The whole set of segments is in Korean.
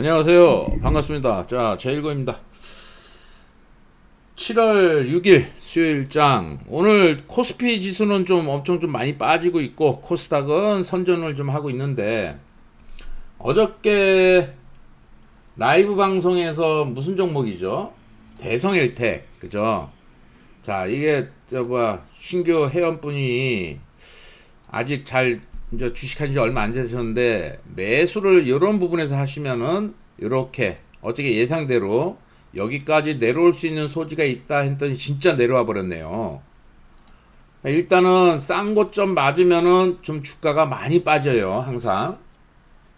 안녕하세요. 반갑습니다. 자, 제일고입니다. 7월 6일 수요일장. 오늘 코스피 지수는 좀 엄청 좀 많이 빠지고 있고 코스닥은 선전을 좀 하고 있는데 어저께 라이브 방송에서 무슨 종목이죠? 대성일텍. 그죠? 자, 이게 저 뭐야 신규 회원분이 아직 잘 이제 주식한 지 얼마 안 되셨는데 매수를 이런 부분에서 하시면은 이렇게 어떻게 예상대로 여기까지 내려올 수 있는 소지가 있다 했더니 진짜 내려와 버렸네요. 일단은 싼 고점 맞으면은 좀 주가가 많이 빠져요, 항상.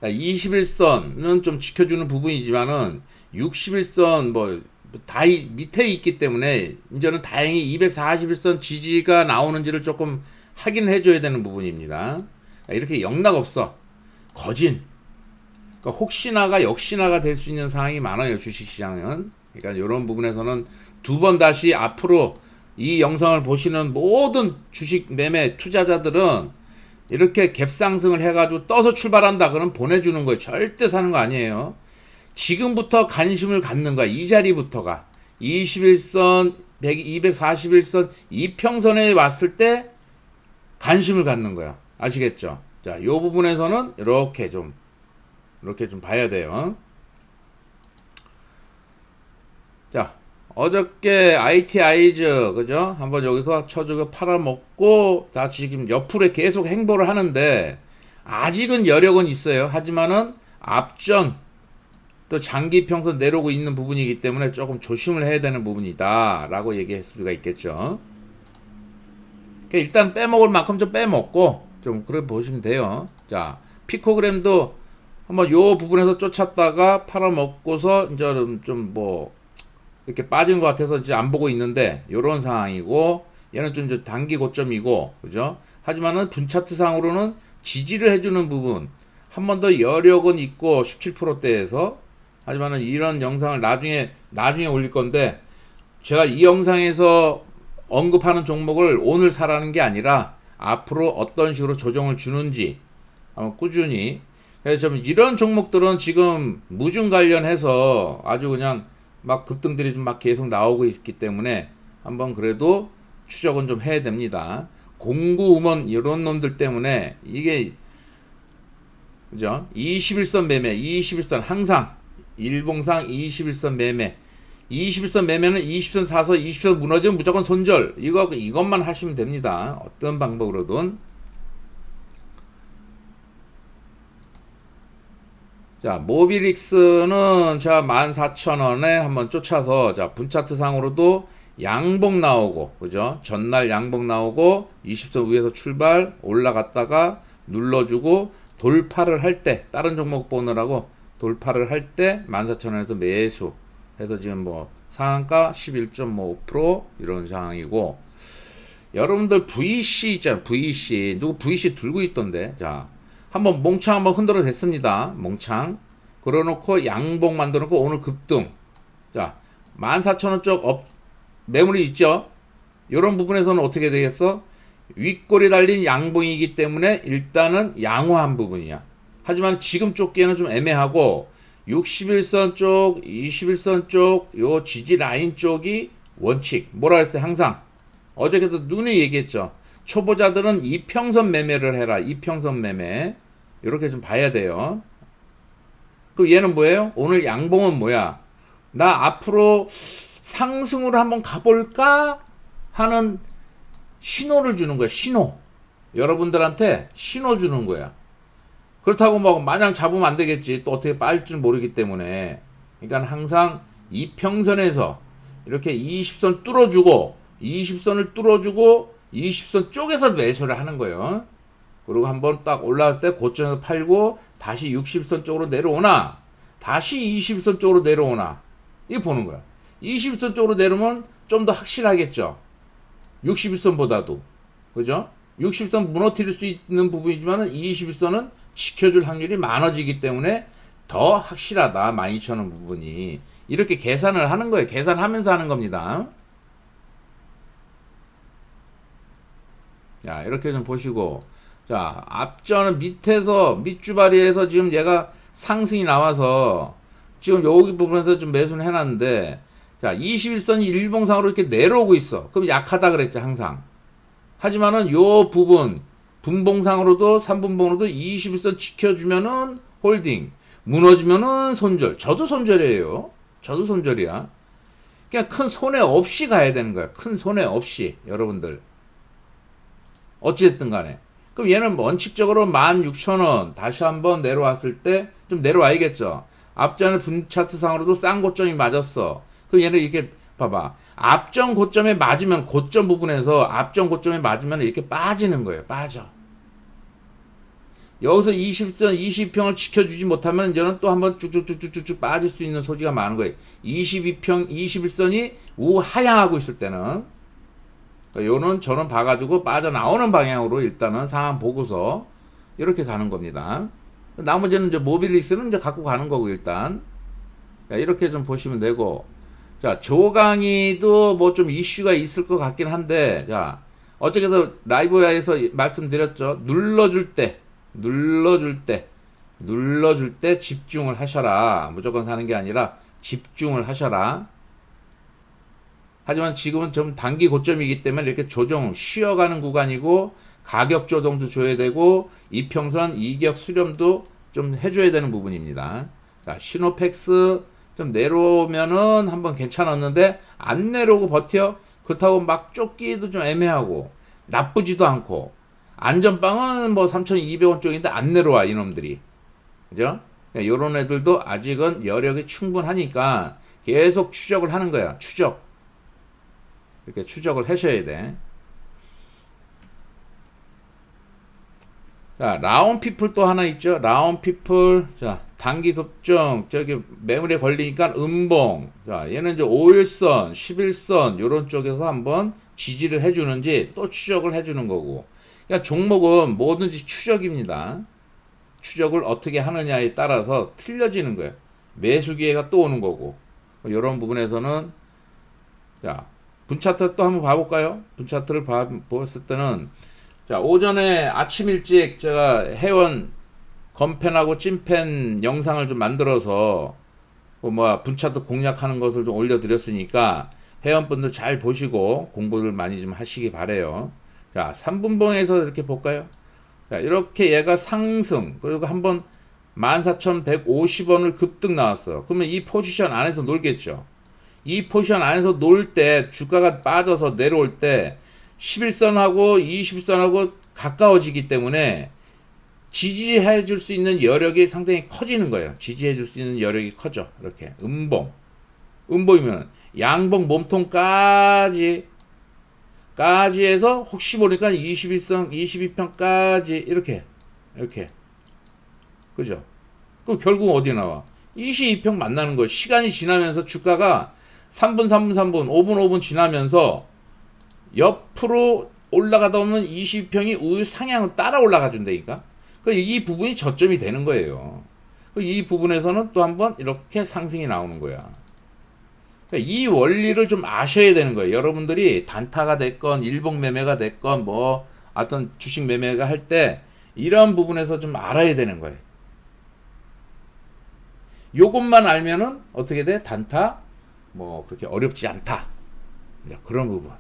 21선은 좀 지켜주는 부분이지만은 61선 뭐 다 밑에 있기 때문에 이제는 다행히 241선 지지가 나오는지를 조금 확인해 줘야 되는 부분입니다. 이렇게 영락 없어. 거진. 그러니까 혹시나가 역시나가 될 수 있는 상황이 많아요, 주식시장은. 그러니까 이런 부분에서는 두 번 다시 앞으로 이 영상을 보시는 모든 주식 매매 투자자들은 이렇게 갭상승을 해가지고 떠서 출발한다. 그럼 보내주는 거예요. 절대 사는 거 아니에요. 지금부터 관심을 갖는 거야. 이 자리부터가. 21선, 100, 241선, 이평선에 왔을 때 관심을 갖는 거야. 아시겠죠? 자, 요 부분에서는 이렇게 좀, 이렇게 좀 봐야 돼요. 자, 어저께 ITI즈, 그죠? 한번 여기서 쳐주고 팔아먹고, 자, 지금 옆으로 계속 행보를 하는데, 아직은 여력은 있어요. 하지만은 앞전, 또 장기 평선 내려오고 있는 부분이기 때문에 조금 조심을 해야 되는 부분이다. 라고 얘기할 수가 있겠죠. 그러니까 일단 빼먹을 만큼 좀 빼먹고, 좀 그래 보시면 돼요. 자, 피코그램도 한번 요 부분에서 쫓았다가 팔아먹고서 이제 좀뭐 이렇게 빠진 것 같아서 이제 안 보고 있는데 요런 상황이고 얘는 좀 이제 단기 고점이고 그죠? 하지만은 분차트 상으로는 지지를 해주는 부분 한 번 더 여력은 있고 17%대에서 하지만은 이런 영상을 나중에 나중에 올릴 건데 제가 이 영상에서 언급하는 종목을 오늘 사라는 게 아니라 앞으로 어떤 식으로 조정을 주는지 한번 꾸준히 그래서 좀 이런 종목들은 지금 무중 관련해서 아주 그냥 막 급등들이 좀 막 계속 나오고 있기 때문에 한번 그래도 추적은 좀 해야 됩니다. 공구 음원 이런 놈들 때문에 이게 그죠? 21선 매매, 21선 항상 일봉상 21선 매매 21선 매매는 20선 사서 20선 무너지면 무조건 손절. 이거 이것만 하시면 됩니다. 어떤 방법으로든. 자, 모비릭스는 자 14,000원에 한번 쫓아서 자, 분차트 상으로도 양봉 나오고 그죠? 전날 양봉 나오고 20선 위에서 출발 올라갔다가 눌러주고 돌파를 할 때 다른 종목 보느라고 돌파를 할 때 14,000원에서 매수 해서 지금 뭐 상한가 11.5% 이런 상황이고 여러분들 VC 있잖아요. VC 누구 VC 들고 있던데 자 한번 몽창 한번 흔들어 댔습니다. 몽창 그러놓고 양봉 만들어놓고 오늘 급등 자 14,000원 쪽 업, 매물이 있죠. 이런 부분에서는 어떻게 되겠어? 윗골이 달린 양봉이기 때문에 일단은 양호한 부분이야. 하지만 지금 쫓기에는 좀 애매하고 61선 쪽, 21선 쪽, 요 지지 라인 쪽이 원칙. 뭐라 했어요? 항상. 어저께도 눈이 얘기했죠. 초보자들은 이평선 매매를 해라. 이평선 매매. 이렇게 좀 봐야 돼요. 그 얘는 뭐예요? 오늘 양봉은 뭐야? 나 앞으로 상승으로 한번 가볼까? 하는 신호를 주는 거야. 신호. 여러분들한테 신호 주는 거야. 그렇다고 뭐 마냥 잡으면 안 되겠지. 또 어떻게 빠질 줄 모르기 때문에. 그러니까 항상 이 평선에서 이렇게 20선 뚫어주고 20선을 뚫어주고 20선 쪽에서 매수를 하는 거예요. 그리고 한번 딱 올라갈 때 고점에서 팔고 다시 60선 쪽으로 내려오나 다시 20선 쪽으로 내려오나 이거 보는 거야. 20선 쪽으로 내려오면 좀 더 확실하겠죠. 61선보다도. 그죠? 60선 무너뜨릴 수 있는 부분이지만 21선은 지켜줄 확률이 많아지기 때문에 더 확실하다. 12,000원 부분이. 이렇게 계산을 하는 거예요. 계산하면서 하는 겁니다. 자, 이렇게 좀 보시고. 자, 앞전은 밑에서, 밑주바리에서 지금 얘가 상승이 나와서 지금 여기 부분에서 좀 매수를 해놨는데 자 21선이 일봉상으로 이렇게 내려오고 있어. 그럼 약하다 그랬죠 항상. 하지만은 요 부분 분봉상으로도 3분봉으로도 21선 지켜주면은 홀딩 무너지면은 손절. 저도 손절이에요. 저도 손절이야. 그냥 큰 손해 없이 가야 되는 거야. 큰 손해 없이 여러분들. 어찌됐든 간에. 그럼 얘는 원칙적으로 16,000원 다시 한번 내려왔을 때 좀 내려와야겠죠. 앞전에 분차트상으로도 싼 고점이 맞았어. 그럼 얘는 이렇게 봐봐. 앞전 고점에 맞으면 고점 부분에서 앞전 고점에 맞으면 이렇게 빠지는 거예요. 빠져. 여기서 20선 20평을 지켜주지 못하면 이제는 또 한번 쭉쭉쭉쭉쭉 빠질 수 있는 소지가 많은 거예요. 22평 21선이 우하향하고 있을 때는 그러니까 요는 저는 봐가지고 빠져나오는 방향으로 일단은 상황 보고서 이렇게 가는 겁니다. 나머지는 이제 모빌리스는 이제 갖고 가는 거고 일단 자, 이렇게 좀 보시면 되고 자 조강이도 뭐 좀 이슈가 있을 것 같긴 한데 자 어떻게든 라이브에서 말씀드렸죠. 눌러줄 때 눌러줄 때 눌러줄 때 집중을 하셔라. 무조건 사는 게 아니라 집중을 하셔라. 하지만 지금은 좀 단기 고점이기 때문에 이렇게 조정 쉬어가는 구간이고 가격 조정도 줘야 되고 이평선 이격 수렴도 좀 해줘야 되는 부분입니다. 자, 시노팩스 좀 내려오면은 한번 괜찮았는데 안 내려오고 버텨 그렇다고 막 쫓기도 좀 애매하고 나쁘지도 않고 안전빵은 뭐 3,200원 쪽인데 안 내려와 이놈들이 그죠? 그러니까 요런 애들도 아직은 여력이 충분하니까 계속 추적을 하는 거야 추적 이렇게 추적을 하셔야 돼. 자, 라온 피플 또 하나 있죠. 라온 피플. 자, 단기 급증. 저기 매물에 걸리니까 음봉. 자, 얘는 이제 5일선, 11선 요런 쪽에서 한번 지지를 해 주는지 또 추적을 해 주는 거고. 그러니까 종목은 뭐든지 추적입니다. 추적을 어떻게 하느냐에 따라서 틀려지는 거예요. 매수 기회가 또 오는 거고. 이런 부분에서는 자, 분차트 또 한번 봐 볼까요? 분차트를 봐, 보았을 때는 자 오전에 아침 일찍 제가 회원 건펜하고 찐펜 영상을 좀 만들어서 그 뭐야 분차트 공략하는 것을 좀 올려드렸으니까 회원분들 잘 보시고 공부를 많이 좀 하시기 바래요. 자 3분봉에서 이렇게 볼까요? 자 이렇게 얘가 상승 그리고 한번 14,150원을 급등 나왔어. 그러면 이 포지션 안에서 놀겠죠. 이 포지션 안에서 놀 때 주가가 빠져서 내려올 때 11선하고 20선하고 가까워지기 때문에 지지해 줄 수 있는 여력이 상당히 커지는 거예요. 지지해 줄 수 있는 여력이 커져. 이렇게 음봉. 음봉이면 양봉 몸통까지 까지 해서 혹시 모르니까 21선 22평까지 이렇게 이렇게 그죠? 그 결국 어디 나와? 22평 만나는 거예요. 시간이 지나면서 주가가 3분, 3분, 3분, 5분, 5분 지나면서 옆으로 올라가다 보면 20평이 우유 상향을 따라 올라가 준다니까. 이 부분이 저점이 되는 거예요. 이 부분에서는 또 한번 이렇게 상승이 나오는 거야. 이 원리를 좀 아셔야 되는 거예요. 여러분들이 단타가 됐건 일봉 매매가 됐건 뭐 어떤 주식 매매가 할 때 이런 부분에서 좀 알아야 되는 거예요. 요것만 알면은 어떻게 돼? 단타 뭐 그렇게 어렵지 않다. 그런 부분.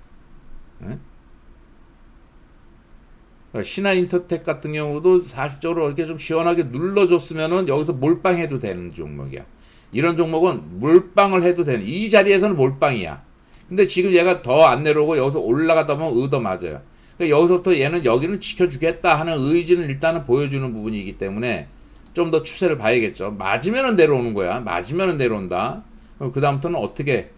신한 인터텍 같은 경우도 사실적으로 이렇게 좀 시원하게 눌러줬으면은 여기서 몰빵해도 되는 종목이야. 이런 종목은 몰빵을 해도 되는 이 자리에서는 몰빵이야. 근데 지금 얘가 더 안 내려오고 여기서 올라가다 보면 의도 맞아요. 그러니까 여기서부터 얘는 여기는 지켜주겠다 하는 의지는 일단은 보여주는 부분이기 때문에 좀 더 추세를 봐야겠죠. 맞으면은 내려오는 거야. 맞으면은 내려온다. 그럼 그다음부터는 어떻게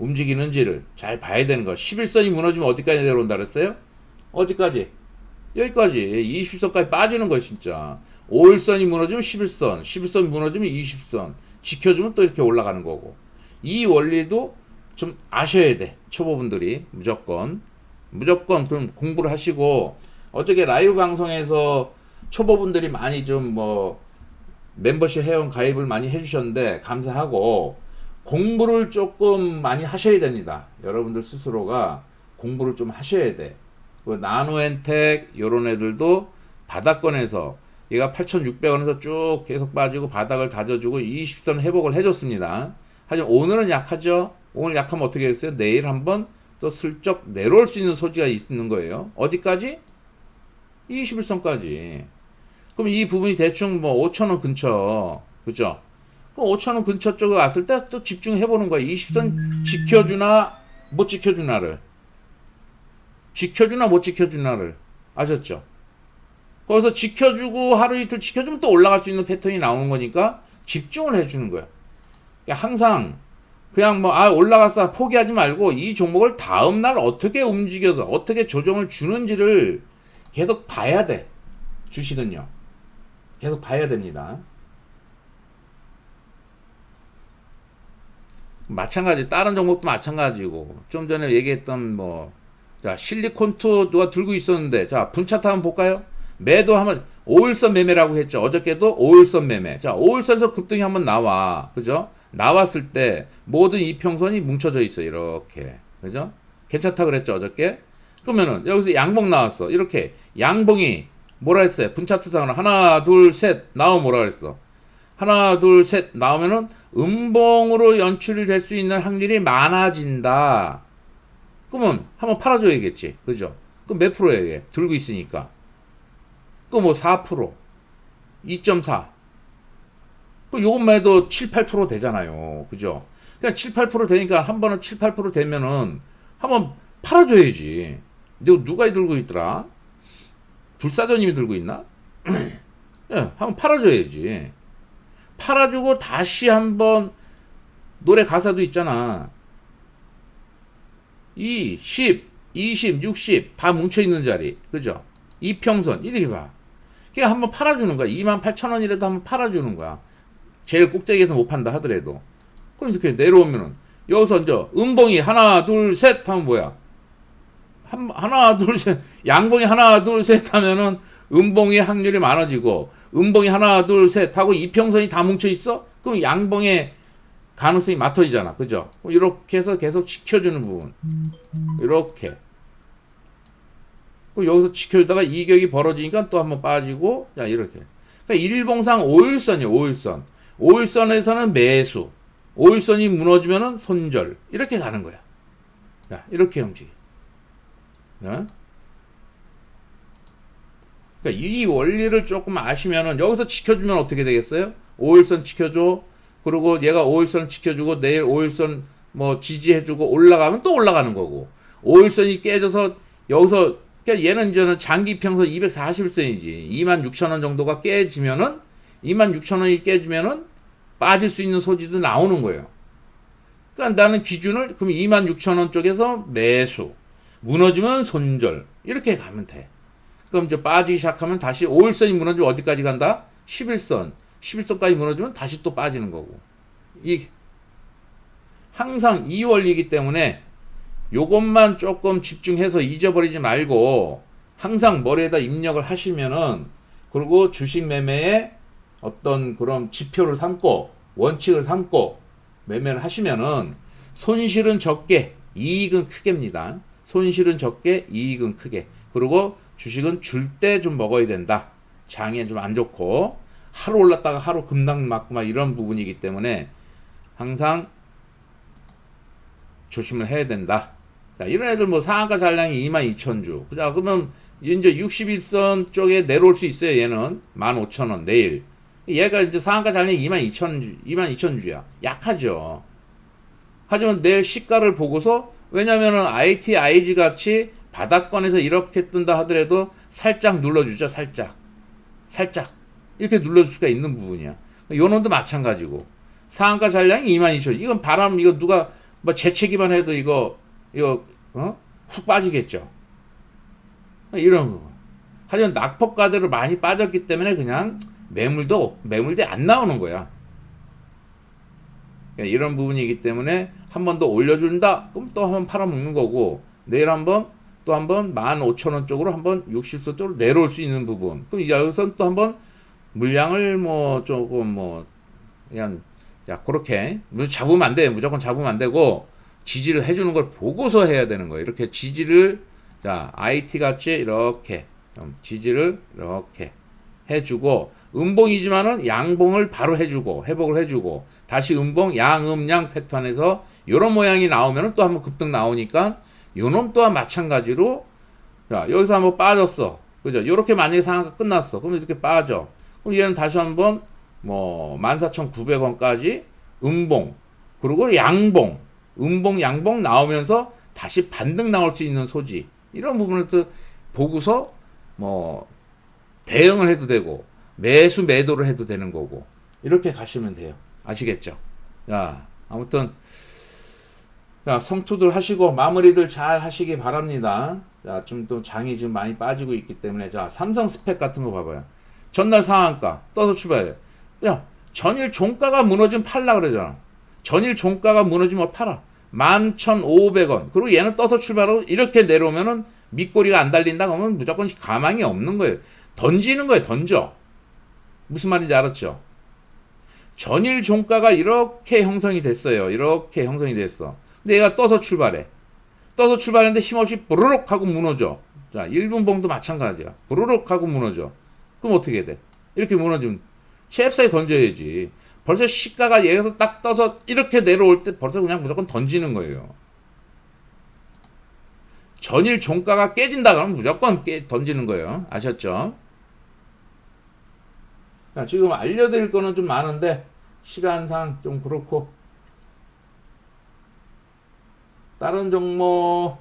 움직이는지를 잘 봐야 되는 거. 11선이 무너지면 어디까지 내려온다 그랬어요? 어디까지? 여기까지. 20선까지 빠지는 거야, 진짜. 5일선이 무너지면 11선, 11선 무너지면 20선. 지켜주면 또 이렇게 올라가는 거고. 이 원리도 좀 아셔야 돼. 초보분들이. 무조건. 무조건 그럼 공부를 하시고, 어저께 라이브 방송에서 초보분들이 많이 좀 뭐, 멤버십 회원 가입을 많이 해주셨는데, 감사하고, 공부를 조금 많이 하셔야 됩니다. 여러분들 스스로가 공부를 좀 하셔야 돼. 그 나노엔텍 요런 애들도 바닥권에서 얘가 8,600원에서 쭉 계속 빠지고 바닥을 다져주고 20선 회복을 해줬습니다. 하지만 오늘은 약하죠. 오늘 약하면 어떻게 됐어요? 내일 한번 또 슬쩍 내려올 수 있는 소지가 있는 거예요. 어디까지? 21선까지. 그럼 이 부분이 대충 뭐 5천원 근처, 그죠? 그럼 5천원 근처 쪽에 왔을 때 또 집중해보는 거야. 20선 지켜주나, 못 지켜주나를. 지켜주나, 못 지켜주나를. 아셨죠? 거기서 지켜주고 하루 이틀 지켜주면 또 올라갈 수 있는 패턴이 나오는 거니까 집중을 해주는 거야. 그러니까 항상 그냥 뭐, 아, 올라갔어. 포기하지 말고 이 종목을 다음날 어떻게 움직여서 어떻게 조정을 주는지를 계속 봐야 돼. 주식은요. 계속 봐야 됩니다. 마찬가지, 다른 종목도 마찬가지고, 좀 전에 얘기했던 뭐, 자, 실리콘투 누가 들고 있었는데, 자, 분차트 한번 볼까요? 매도 한번, 5일선 매매라고 했죠. 어저께도 5일선 매매. 자, 5일선에서 급등이 한번 나와. 그죠? 나왔을 때, 모든 이평선이 뭉쳐져 있어. 이렇게. 그죠? 괜찮다 그랬죠. 어저께? 그러면은, 여기서 양봉 나왔어. 이렇게. 양봉이, 뭐라 했어요? 분차트상으로 하나, 둘, 셋, 나오면 뭐라 그랬어? 하나, 둘, 셋 나오면은 음봉으로 연출이 될 수 있는 확률이 많아진다. 그러면 한번 팔아줘야겠지. 그죠? 그럼 몇 프로예요? 이게? 들고 있으니까. 그럼 뭐 4%, 2.4. 그 요것만 해도 7, 8% 되잖아요. 그죠? 그냥 7, 8% 되니까 한 번은 7, 8% 되면은 한번 팔아줘야지. 근데 누가 들고 있더라? 불사조님이 들고 있나? 예, 한번 팔아줘야지. 팔아주고 다시 한번 노래 가사도 있잖아. 2, 10, 20, 60 다 뭉쳐 있는 자리. 그죠? 이평선 이렇게 봐. 그냥 한번 팔아주는 거야. 2만 8천 원이라도 한번 팔아주는 거야. 제일 꼭대기에서 못 판다 하더라도. 그럼 이렇게 내려오면은 여기서 이제 음봉이 하나 둘 셋 하면 뭐야? 한, 하나 둘 셋 양봉이 하나 둘 셋 하면은 음봉의 확률이 많아지고 음봉이 하나 둘 셋 하고 이평선이 다 뭉쳐 있어? 그럼 양봉의 가능성이 맞춰지잖아. 그죠? 이렇게 해서 계속 지켜주는 부분. 이렇게. 그럼 여기서 지켜주다가 이격이 벌어지니까 또 한번 빠지고, 자, 이렇게. 그러니까 일봉상 5일선이에요, 5일선. 5일선에서는 매수. 5일선이 무너지면은 손절. 이렇게 가는 거야. 자, 이렇게 움직여. 네? 그러니까 이 원리를 조금 아시면은 여기서 지켜주면 어떻게 되겠어요? 5일선 지켜줘. 그리고 얘가 5일선 지켜주고 내일 5일선 뭐 지지해주고 올라가면 또 올라가는 거고. 5일선이 깨져서 여기서 그러니까 얘는 이제는 장기 평선 240일선이지. 2만 6천 원 정도가 깨지면은 2만 6천 원이 깨지면은 빠질 수 있는 소지도 나오는 거예요. 그러니까 나는 기준을 그럼 2만 6천 원 쪽에서 매수. 무너지면 손절. 이렇게 가면 돼. 그럼 이제 빠지기 시작하면 다시 5일선이 무너지면 어디까지 간다? 11선. 11선까지 무너지면 다시 또 빠지는 거고. 이 항상 이 원리이기 때문에 요것만 조금 집중해서 잊어버리지 말고 항상 머리에다 입력을 하시면은 그리고 주식 매매에 어떤 그런 지표를 삼고 원칙을 삼고 매매를 하시면은 손실은 적게 이익은 크게입니다. 손실은 적게 이익은 크게. 그리고 주식은 줄 때 좀 먹어야 된다. 장에 좀 안 좋고 하루 올랐다가 하루 급락 맞고 막 이런 부분이기 때문에 항상 조심을 해야 된다. 자, 이런 애들 뭐 상한가 잔량이 22,000주. 자, 그러면 이제 61선 쪽에 내려올 수 있어요. 얘는 15,000원 내일. 얘가 이제 상한가 잔량이 22,000주, 22,000주야. 약하죠. 하지만 내일 시가를 보고서 왜냐면은 IT, IG 같이 바닥권에서 이렇게 뜬다 하더라도 살짝 눌러주죠. 살짝. 살짝. 이렇게 눌러줄 수가 있는 부분이야. 요 놈도 마찬가지고. 상한가 잔량이 22,000. 이건 바람, 이거 누가 뭐 재채기만 해도 이거, 이거, 어? 훅 빠지겠죠. 이런 부분. 하지만 낙폭가대로 많이 빠졌기 때문에 그냥 매물도, 매물대 안 나오는 거야. 이런 부분이기 때문에 한 번 더 올려준다? 그럼 또 한 번 팔아먹는 거고, 내일 한 번, 또 한번 15,000원 쪽으로 한번 60선 쪽으로 내려올 수 있는 부분. 그럼 여기서 또한번 물량을 뭐 조금 뭐, 그냥, 야, 그렇게. 잡으면 안 돼. 무조건 잡으면 안 되고, 지지를 해 주는 걸 보고서 해야 되는 거예요. 이렇게 지지를, 자, IT 같이 이렇게, 좀 지지를 이렇게 해 주고 음봉이지만은 양봉을 바로 해 주고 회복을 해 주고 다시 음봉 양음양 패턴에서 이런 모양이 나오면은 또 한번 급등 나오니까 요놈 또한 마찬가지로 자 여기서 한번 빠졌어. 그죠? 요렇게 만약에 상한가 끝났어. 그럼 이렇게 빠져. 그럼 얘는 다시 한번 뭐 14,900원까지 음봉 그리고 양봉 음봉 양봉 나오면서 다시 반등 나올 수 있는 소지. 이런 부분을 또 보고서 뭐 대응을 해도 되고 매수 매도를 해도 되는 거고. 이렇게 가시면 돼요. 아시겠죠? 자 아무튼 자 성투들 하시고 마무리들 잘 하시기 바랍니다. 자 좀 또 장이 지금 많이 빠지고 있기 때문에 자 삼성 스펙 같은 거 봐봐요. 전날 상한가 떠서 출발해. 야 전일 종가가 무너지면 팔라 그러잖아. 전일 종가가 무너지면 팔아? 11,500원. 그리고 얘는 떠서 출발하고 이렇게 내려오면은 밑꼬리가 안 달린다 그러면 무조건 가망이 없는 거예요. 던지는 거예요 던져. 무슨 말인지 알았죠? 전일 종가가 이렇게 형성이 됐어요. 이렇게 형성이 됐어 얘가 떠서 출발해 떠서 출발했는데 힘없이 부르륵 하고 무너져 자 1분 봉도 마찬가지야 부르륵 하고 무너져 그럼 어떻게 돼 이렇게 무너지면 잽싸게 던져야지 벌써 시가가 얘에서 딱 떠서 이렇게 내려올 때 벌써 그냥 무조건 던지는 거예요. 전일 종가가 깨진다 그러면 무조건 깨, 던지는 거예요. 아셨죠? 자, 지금 알려드릴 거는 좀 많은데 시간상 좀 그렇고 다른 종목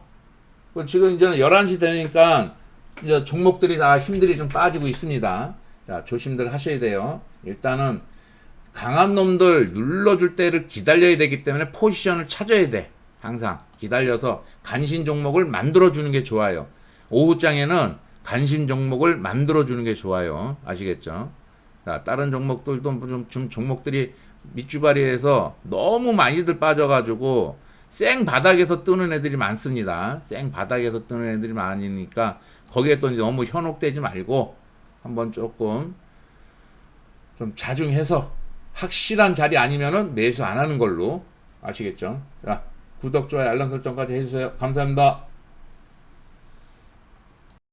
그 지금 이제는 11시 되니까 이제 종목들이 다 힘들이 좀 빠지고 있습니다. 자, 조심들 하셔야 돼요. 일단은 강한 놈들 눌러줄 때를 기다려야 되기 때문에 포지션을 찾아야 돼. 항상 기다려서 간신 종목을 만들어주는 게 좋아요. 오후장에는 간신 종목을 만들어주는 게 좋아요. 아시겠죠? 자, 다른 종목들도 좀, 좀 종목들이 밑주바리에서 너무 많이들 빠져가지고 생 바닥에서 뜨는 애들이 많습니다. 생 바닥에서 뜨는 애들이 많으니까 거기에 또 너무 현혹되지 말고 한번 조금 좀 자중해서 확실한 자리 아니면은 매수 안 하는 걸로 아시겠죠? 자, 구독, 좋아요, 알람 설정까지 해주세요. 감사합니다.